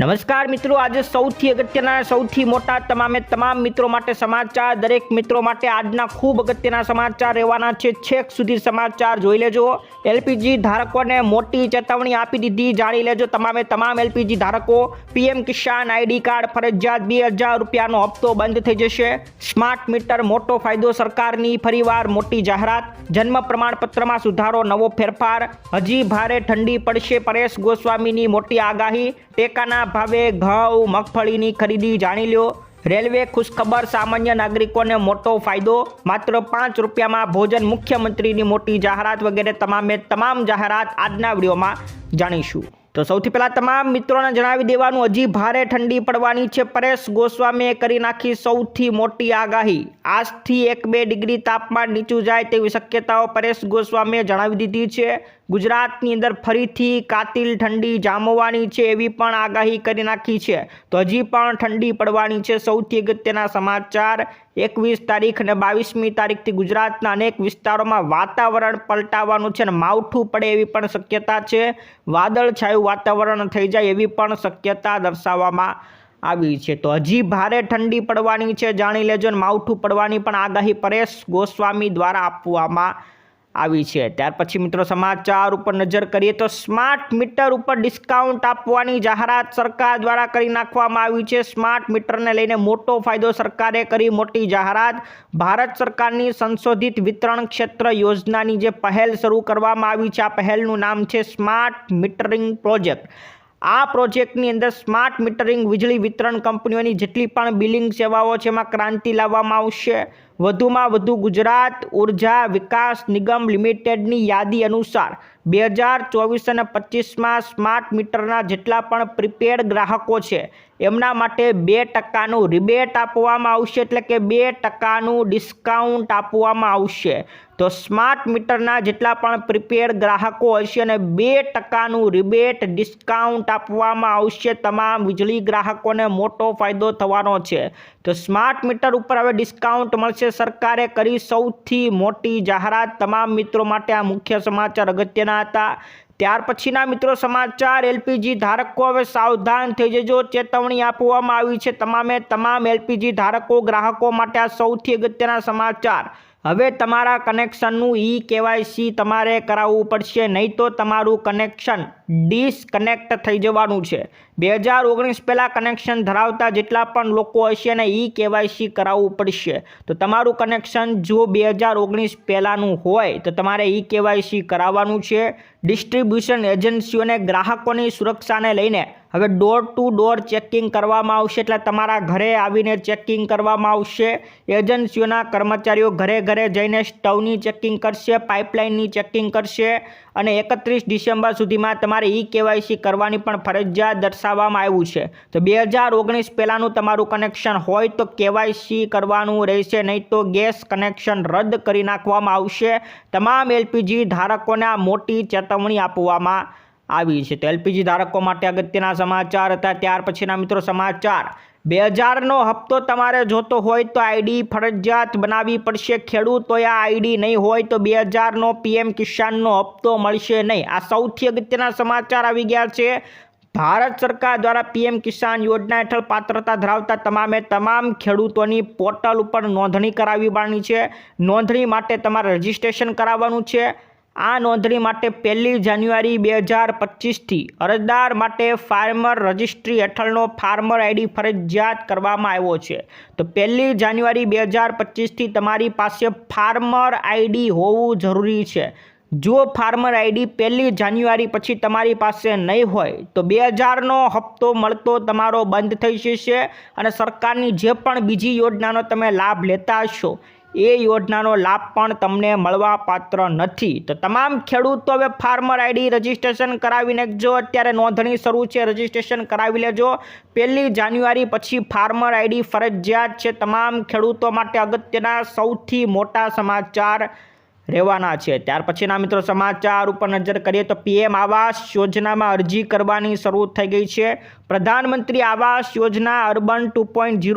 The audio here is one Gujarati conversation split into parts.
નમસ્કાર મિત્રો, આજે સૌથી અગત્યના, સૌથી મોટા, તમામે તમામ મિત્રો માટે સમાચાર, દરેક મિત્રો માટે આજના ખૂબ અગત્યના સમાચાર રહેવાના છે. છેક સુધી સમાચાર જોઈ લેજો. એલપીજી ધારકોને મોટી ચેતવણી આપી દીધી, જાણી લેજો તમામે તમામ એલપીજી ધારકો. પીએમ કિસાન આઈડી કાર્ડ ફરજિયાત બે હજાર રૂપિયાનો હપ્તો બંધ થઈ જશે. સ્માર્ટ મીટર મોટો ફાયદો સરકારની ફરીવાર મોટી જાહેરાત. જન્મ પ્રમાણપત્રમાં સુધારો, નવો ફેરફાર. હજી ભારે ઠંડી પડશે, પરેશ ગોસ્વામીની મોટી આગાહી. ટેકાના ભાવે ઘઉં, મગફળીની ખરીદી જાણી લ્યો. રેલવે ખુશખબર સામાન્ય નાગરિકોને મોટો ફાયદો. માત્ર પાંચ રૂપિયામાં ભોજન મુખ્યમંત્રીની મોટી જાહેરાત વગેરે તમામે તમામ જાહેરાત આજના વિડીયોમાં જાણીશું. તો સૌથી પહેલાં તમામ મિત્રોને જણાવી દેવાનું, હજી ભારે ઠંડી પડવાની છે. પરેશ ગોસ્વામીએ કરી નાખી સૌથી મોટી આગાહી. આજથી એક બે ડિગ્રી તાપમાન નીચું જાય તેવી શક્યતાઓ પરેશ ગોસ્વામીએ જણાવી દીધી છે. ગુજરાતની અંદર ફરીથી કાતિલ ઠંડી જામવાની છે એવી પણ આગાહી કરી નાખી છે. તો હજી પણ ઠંડી પડવાની છે. સૌથી અગત્યના સમાચાર, એકવીસ તારીખ અને બાવીસમી તારીખથી ગુજરાતના અનેક વિસ્તારોમાં વાતાવરણ પલટાવાનું છે અને માવઠું પડે એવી પણ શક્યતા છે. વાદળછાયું વાતાવરણ થઈ જાય એવી પણ શક્યતા દર્શાવવામાં આવી છે. તો હજી ભારે ઠંડી પડવાની છે. જાણી લેજો માવઠું પડવાની પણ આગાહી પરેશ ગોસ્વામી દ્વારા આપવામાં આવી છે. ત્યાર પછી મિત્રો સમાચાર ઉપર નજર કરીએ તો સ્માર્ટ મીટર ઉપર ડિસ્કાઉન્ટ આપવાની જાહેરાત સરકાર દ્વારા કરી નાખવામાં આવી છે. સ્માર્ટ મીટરને લઈને મોટો ફાયદો સરકારે કરી મોટી જાહેરાત. ભારત સરકારની સંશોધિત વિતરણ ક્ષેત્ર યોજનાની જે પહેલ શરૂ કરવામાં આવી છે, આ પહેલનું નામ છે સ્માર્ટ મીટરિંગ પ્રોજેક્ટ. આ પ્રોજેક્ટની અંદર સ્માર્ટ મીટરિંગ, વીજળી વિતરણ કંપનીઓની જેટલી પણ બિલિંગ સેવાઓ છે, એમાં ક્રાંતિ લાવવામાં આવશે. વધુમાં વધુ ગુજરાત ઊર્જા વિકાસ નિગમ લિમિટેડની યાદી અનુસાર બે હજાર ચોવીસ અને પચીસમાં સ્માર્ટ મીટરના જેટલા પણ પ્રીપેડ ગ્રાહકો છે, એમના માટે બે ટકાનું રિબેટ આપવામાં આવશે એટલે કે બે ટકાનું ડિસ્કાઉન્ટ આપવામાં આવશે. તો સ્માર્ટ મીટરના જેટલા પણ પ્રીપેડ ગ્રાહકો હશે અને બે ટકાનું રિબેટ ડિસ્કાઉન્ટ આપવામાં આવશે, તમામ વીજળી ગ્રાહકોને મોટો ફાયદો થવાનો છે. તો સ્માર્ટ મીટર ઉપર હવે ડિસ્કાઉન્ટ મળશે. સરકારે કરી સૌથી મોટી જાહેરાત તમામ મિત્રો માટે. આ મુખ્ય સમાચાર અગત્યના હતા. ત્યાર પછીના મિત્રો સમાચાર, એલપીજી ધારકો હવે સાવધાન થઈ જજો. ચેતવણી આપવામાં આવી છે તમામે તમામ એલપીજી ધારકો, ગ્રાહકો માટે આ સૌથી અગત્યના સમાચાર. હવે તમારા કનેક્શનનું ઈ કેવાયસી તમારે કરાવવું પડશે, નહીં તો તમારું કનેક્શન ડિસકનેક્ટ થઈ જવાનું છે. બે હજાર ઓગણીસ પહેલાં કનેક્શન ધરાવતા જેટલા પણ લોકો હશે ને ઈ કેવાયસી કરાવવું પડશે. તો તમારું કનેક્શન જો બે હજાર ઓગણીસ પહેલાંનું હોય, તો તમારે ઈ કેવાયસી કરાવવાનું છે. ડિસ્ટ્રીબ્યુશન એજન્સીઓને ગ્રાહકોની સુરક્ષાને લઈને હવે ડોર ટુ ડોર ચેકિંગ કરવામાં આવશે. એટલે તમારા ઘરે આવીને ચેકિંગ કરવામાં આવશે. એજન્સીઓના કર્મચારીઓ ઘરે ઘરે જઈને સ્ટવની ચેકિંગ કરશે પાઇપલાઇનની ચેકિંગ કરશે અને એકત્રીસ ડિસેમ્બર સુધીમાં તમારે ઈ કેવાયસી કરવાની પણ ફરજિયાત દર્શાવવામાં આવ્યું છે. તો બે હજાર ઓગણીસ પહેલાંનું તમારું કનેક્શન હોય તો કેવાયસી કરવાનું રહેશે, નહીં તો ગેસ કનેક્શન રદ કરી નાખવામાં આવશે. તમામ એલપીજી ધારકોને આ મોટી ચેતવણી આપવામાં આવી છે. તો એલપીજી ધારકો માટે અગત્યના સમાચાર હતા. ત્યાર પછીના મિત્રો સમાચાર. બે હજારનો હપ્તો તમારે જોતો હોય તો આઈડી ફરજિયાત બનાવવી પડશે. ખેડૂતોએ આ આઈડી નહીં હોય તો બે હજારનો પીએમ કિસાનનો હપ્તો મળશે નહીં. આ સૌથી અગત્યના સમાચાર આવી ગયા છે. ભારત સરકાર દ્વારા પીએમ કિસાન યોજના હેઠળ પાત્રતા ધરાવતા તમામે તમામ ખેડૂતોની પોર્ટલ ઉપર નોંધણી કરાવવી પડવાની છે. નોંધણી માટે તમારે રજિસ્ટ્રેશન કરાવવાનું છે. આ નોંધણી માટે પહેલી જાન્યુઆરી બે હજાર પચીસથી અરજદાર માટે ફાર્મર રજિસ્ટ્રી હેઠળનો ફાર્મર આઈડી ફરજિયાત કરવામાં આવ્યો છે. તો પહેલી જાન્યુઆરી બે હજાર પચીસથી તમારી પાસે ફાર્મર આઈડી હોવું જરૂરી છે. જો ફાર્મર આઈડી પહેલી જાન્યુઆરી પછી તમારી પાસે નહીં હોય, તો બે હજારનો હપ્તો મળતો તમારો બંધ થઈ જશે અને સરકારની જે પણ બીજી યોજનાનો તમે લાભ લેતા હશો એ યોજનાનો લાભ પણ તમને મળવા પાત્ર નથી. તો તમામ ખેડૂતો હવે ફાર્મર આઈડી રજીસ્ટ્રેશન કરાવીને જો અત્યારે નોંધણી શરૂ છે, રજીસ્ટ્રેશન કરાવી લેજો. પહેલી જાન્યુઆરી પછી ફાર્મર આઈડી ફરજિયાત છે. તમામ ખેડૂતો માટે અગત્યના સૌથી મોટા સમાચાર રહેવાના છે. ત્યાર પછીના મિત્રો સમાચાર ઉપર નજર કરીએ તો પીએમ આવાસ યોજનામાં અરજી કરવાની શરૂ થઈ ગઈ છે. પ્રધાનમંત્રી આવાસ યોજના અર્બન ટુ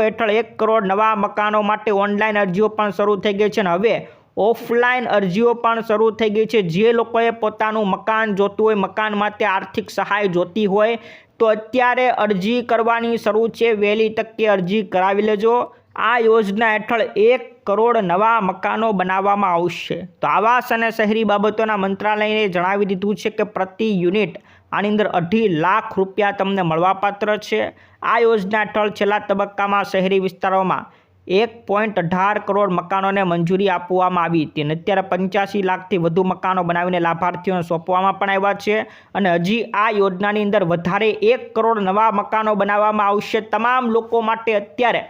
હેઠળ એક કરોડ નવા મકાનો માટે ઓનલાઈન અરજીઓ પણ શરૂ થઈ ગઈ છે અને હવે ઓફલાઈન અરજીઓ પણ શરૂ થઈ ગઈ છે. જે લોકોએ પોતાનું મકાન જોતું હોય, મકાન માટે આર્થિક સહાય જોતી હોય, તો અત્યારે અરજી કરવાની શરૂ છે. વહેલી તકે અરજી કરાવી લેજો. આ યોજના હેઠળ એક કરોડ નવા મકાનો બનાવવામાં આવશે. તો આવાસ અને શહેરી બાબતોના મંત્રાલયે જણાવી દીધું છે કે પ્રતિ યુનિટ આની અંદર અઢી લાખ રૂપિયા તમને મળવાપાત્ર છે. આ યોજના હેઠળ છેલ્લા તબક્કામાં શહેરી વિસ્તારોમાં એક પોઈન્ટ અઢાર કરોડ મકાનોને મંજૂરી આપવામાં આવી હતી અને અત્યારે પંચ્યાસી લાખથી વધુ મકાનો બનાવીને લાભાર્થીઓને સોંપવામાં પણ આવ્યા છે. અને હજી આ યોજનાની અંદર વધારે એક કરોડ નવા મકાનો બનાવવામાં આવશે. તમામ લોકો માટે અત્યારે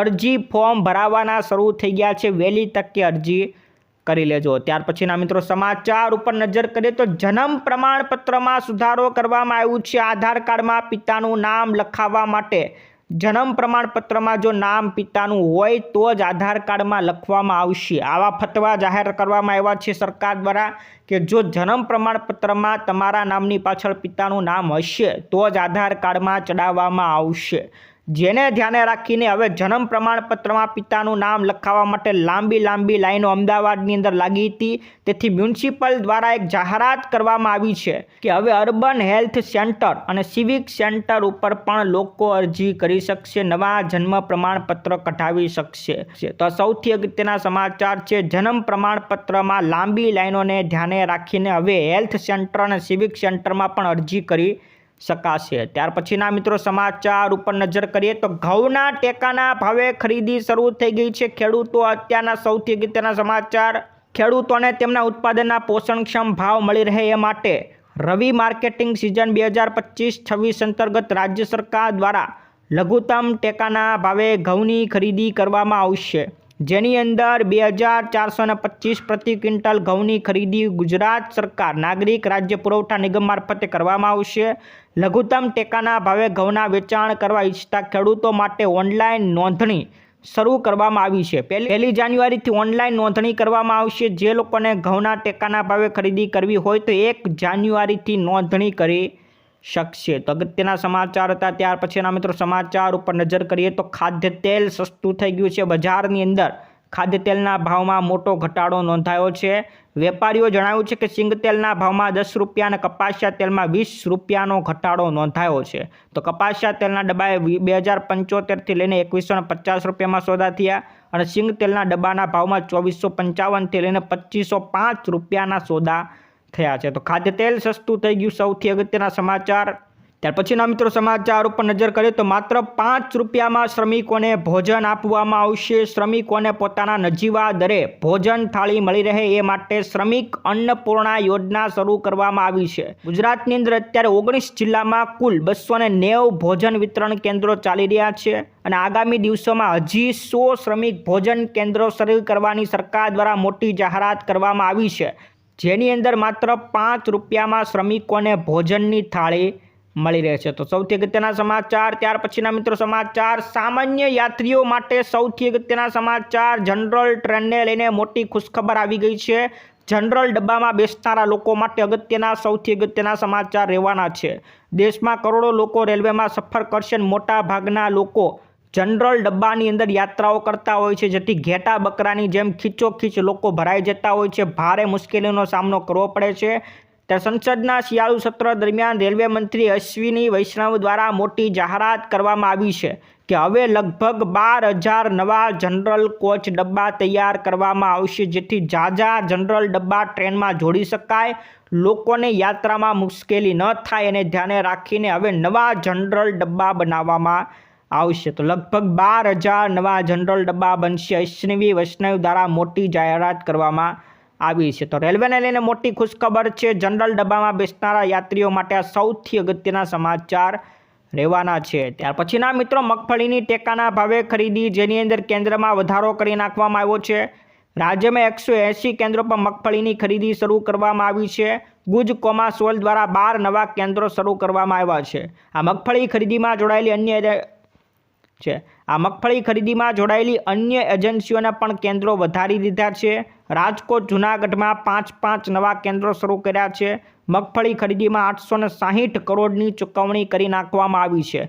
અરજી ફોર્મ ભરાવાના શરૂ થઈ ગયા છે. વહેલી તકે અરજી કરી લેજો. ત્યાર પછીના મિત્રો સમાચાર ઉપર નજર કરીએ તો જન્મ પ્રમાણપત્રમાં સુધારો કરવામાં આવ્યું છે. આધાર કાર્ડમાં પિતાનું નામ લખાવવા માટે જન્મ પ્રમાણપત્રમાં જો નામ પિતાનું હોય તો જ આધાર કાર્ડમાં લખવામાં આવશે. આવા ફતવા જાહેર કરવામાં આવ્યા છે સરકાર દ્વારા કે જો જન્મ પ્રમાણપત્રમાં તમારા નામની પાછળ પિતાનું નામ હશે તો જ આધાર કાર્ડમાં ચડાવવામાં આવશે. જેને ધ્યાને રાખીને હવે જન્મ પ્રમાણપત્રમાં પિતાનું નામ લખાવવા માટે લાંબી લાંબી લાઈનો અમદાવાદની અંદર લાગી હતી. તેથી મ્યુનિસિપલ દ્વારા એક જાહેરાત કરવામાં આવી છે કે હવે અર્બન હેલ્થ સેન્ટર અને સિવિક સેન્ટર ઉપર પણ લોકો અરજી કરી શકશે, નવા જન્મ પ્રમાણપત્ર કઢાવી શકશે. તો સૌથી અગત્યના સમાચાર છે, જન્મ પ્રમાણપત્રમાં લાંબી લાઈનોને ધ્યાને રાખીને હવે હેલ્થ સેન્ટર અને સિવિક સેન્ટરમાં પણ અરજી કરી શકાશે. ત્યાર પછીના મિત્રો સમાચાર ઉપર નજર કરીએ તો ઘઉંના ટેકાના ભાવે ખરીદી શરૂ થઈ ગઈ છે. ખેડૂતો અત્યારના સૌથી અગત્યના સમાચાર. ખેડૂતોને તેમના ઉત્પાદનના પોષણક્ષમ ભાવ મળી રહે એ માટે રવિ માર્કેટિંગ સિઝન બે હજાર પચીસ છવ્વીસ અંતર્ગત રાજ્ય સરકાર દ્વારા લઘુત્તમ ટેકાના ભાવે ઘઉંની ખરીદી કરવામાં આવશે. જેની અંદર બે હજાર ચારસો ને પચીસ પ્રતિ ક્વિન્ટલ ઘઉંની ખરીદી ગુજરાત સરકાર, નાગરિક રાજ્ય પુરવઠા નિગમ મારફતે કરવામાં આવશે. લઘુત્તમ ટેકાના ભાવે ઘઉંના વેચાણ કરવા ઈચ્છતા ખેડૂતો માટે ઓનલાઈન નોંધણી શરૂ કરવામાં આવી છે. પહેલી પહેલી જાન્યુઆરીથી ઓનલાઈન નોંધણી કરવામાં આવશે. જે લોકોને ઘઉંના ટેકાના ભાવે ખરીદી કરવી હોય તો એક જાન્યુઆરીથી નોંધણી કરી શકશે. તો અગત્યના સમાચાર હતા. ત્યાર પછીના મિત્રો સમાચાર ઉપર નજર કરીએ તો ખાદ્ય તેલ સસ્તું થઈ ગયું છે. બજારની અંદર ખાદ્ય તેલના ભાવમાં મોટો ઘટાડો નોંધાયો છે. વેપારીઓ જણાવ્યું છે કે સિંગ તેલના ભાવમાં દસ રૂપિયા અને કપાસિયા તેલમાં વીસ રૂપિયાનો ઘટાડો નોંધાયો છે. તો કપાસિયા તેલના ડબ્બાએ બે હજાર પંચોતેરથી લઈને એકવીસો પચાસ રૂપિયામાં સોદા થયા અને સિંગ તેલના ડબ્બાના ભાવમાં ચોવીસો પંચાવનથી લઈને પચીસો પાંચ રૂપિયાના સોદા થયા છે. તો ખાદ્ય તેલ સસ્તું થઈ ગયું. સૌથી અગત્યના સમાચાર ત્યાર પછીના મિત્રો સમાચાર ઉપર નજર કરીએ તો માત્ર પાંચ રૂપિયામાં શ્રમિકોને ભોજન આપવામાં આવશે. શ્રમિકોને પોતાના નજીવા દરે ભોજન થાળી મળી રહે એ માટે શ્રમિક અન્નપૂર્ણા યોજના શરૂ કરવામાં આવી છે. ગુજરાતની અંદર અત્યારે ઓગણીસ જિલ્લામાં કુલ બસો નેવ ભોજન વિતરણ કેન્દ્રો ચાલી રહ્યા છે અને આગામી દિવસોમાં હજી સો શ્રમિક ભોજન કેન્દ્રો શરૂ કરવાની સરકાર દ્વારા મોટી જાહેરાત કરવામાં આવી છે. જેની અંદર માત્ર પાંચ રૂપિયામાં શ્રમિકોને ભોજનની થાળી મળી રહે છે. તો સૌથી અગત્યના સમાચાર, ત્યાર પછીના મિત્રો સમાચાર, સામાન્ય યાત્રીઓ માટે સૌથી અગત્યના સમાચાર, જનરલ ટ્રેનને લઈને મોટી ખુશખબર આવી ગઈ છે. જનરલ ડબ્બામાં બેસનારા લોકો માટે અગત્યના, સૌથી અગત્યના સમાચાર રહેવાના છે. દેશમાં કરોડો લોકો રેલવેમાં સફર કરશે મોટા ભાગના લોકો જનરલ ડબ્બાની અંદર યાત્રાઓ કરતા હોય છે. જેથી ઘેટા બકરાની જેમ ખીચોખીચ લોકો ભરાઈ જતા હોય છે. ભારે મુશ્કેલીનો સામનો કરવો પડે છે. ત્યારે સંસદના શિયાળુ સત્ર દરમિયાન રેલવે મંત્રી અશ્વિની વૈષ્ણવ દ્વારા મોટી જાહેરાત કરવામાં આવી છે કે હવે લગભગ બાર હજાર નવા જનરલ કોચ ડબ્બા તૈયાર કરવામાં આવશે, જેથી ઝાઝા જનરલ ડબ્બા ટ્રેનમાં જોડી શકાય. લોકોને યાત્રામાં મુશ્કેલી ન થાય એને ધ્યાને રાખીને હવે નવા જનરલ ડબ્બા બનાવવામાં આવશે. તો લગભગ બાર હજાર નવા જનરલ ડબ્બા બનશે, અશ્વિની વૈષ્ણવ દ્વારા મોટી જાહેરાત કરવામાં આવી છે. તો રેલવેને લઈને મોટી ખુશખબર છે. જનરલ ડબ્બામાં બેસનારા યાત્રીઓ માટે સૌથી અગત્યના સમાચાર રહેવાના છે. ત્યાર પછીના મિત્રો, મગફળીની ટેકાના ભાવે ખરીદી જેની અંદર કેન્દ્રમાં વધારો કરી નાખવામાં આવ્યો છે. રાજ્યમાં એકસો એંસી કેન્દ્રો પર મગફળીની ખરીદી શરૂ કરવામાં આવી છે. ગુજ કોમાસોલ દ્વારા બાર નવા કેન્દ્રો શરૂ કરવામાં આવ્યા છે. આ મગફળી ખરીદીમાં જોડાયેલી અન્ય છે. આ મગફળી ખરીદીમાં જોડાયેલી અન્ય એજન્સીઓના પણ કેન્દ્રો વધારી દીધા છે. રાજકોટ, જૂનાગઢમાં પાંચ પાંચ નવા કેન્દ્રો શરૂ કર્યા છે. મગફળી ખરીદીમાં આઠસો ને કરોડની ચૂકવણી કરી નાખવામાં આવી છે.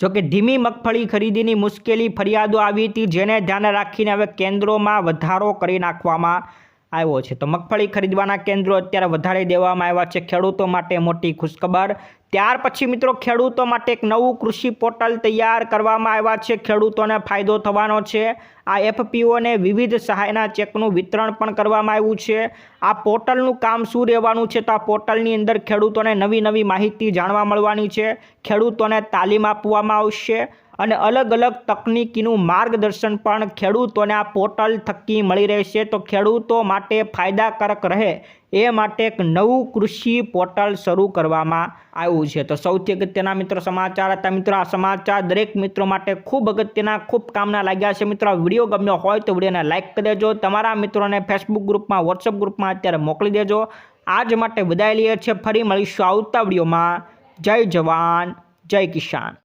જોકે ધીમી મગફળી ખરીદીની મુશ્કેલી ફરિયાદો આવી હતી, જેને ધ્યાને રાખીને હવે કેન્દ્રોમાં વધારો કરી નાખવામાં આવ્યો છે. તો મગફળી ખરીદવાના કેન્દ્રો અત્યારે વધારી દેવામાં આવ્યા છે. ખેડૂતો માટે મોટી ખુશખબર. ત્યાર પછી મિત્રો ખેડૂતો માટે એક નવું કૃષિ પોર્ટલ તૈયાર કરવામાં આવ્યા છે. ખેડૂતોને ફાયદો થવાનો છે. આ એફપીઓને વિવિધ સહાયના ચેકનું વિતરણ પણ કરવામાં આવ્યું છે. આ પોર્ટલનું કામ શું રહેવાનું છે તો આ પોર્ટલની અંદર ખેડૂતોને નવી નવી માહિતી જાણવા મળવાની છે. ખેડૂતોને તાલીમ આપવામાં આવશે. અને અલગ અલગ તકનીકીનું માર્ગદર્શન પણ ખેડૂતોને આ પોર્ટલ થકી મળી રહેશે. તો ખેડૂતો માટે ફાયદાકારક રહે એ માટે એક નવું કૃષિ પોર્ટલ શરૂ કરવામાં આવ્યું છે. તો સૌથી અગત્યના મિત્રો સમાચાર હતા. મિત્રો, આ સમાચાર દરેક મિત્રો માટે ખૂબ અગત્યના, ખૂબ કામના લાગ્યા છે. મિત્રો વીડિયો ગમ્યો હોય તો વિડીયોને લાઇક કરી દેજો. તમારા મિત્રોને ફેસબુક ગ્રુપમાં વોટ્સઅપ ગ્રુપમાં અત્યારે મોકલી દેજો. આજ માટે વિદાય લઈએ છીએ. ફરી મળીશું આવતા વિડીયોમાં. જય જવાન, જય કિસાન.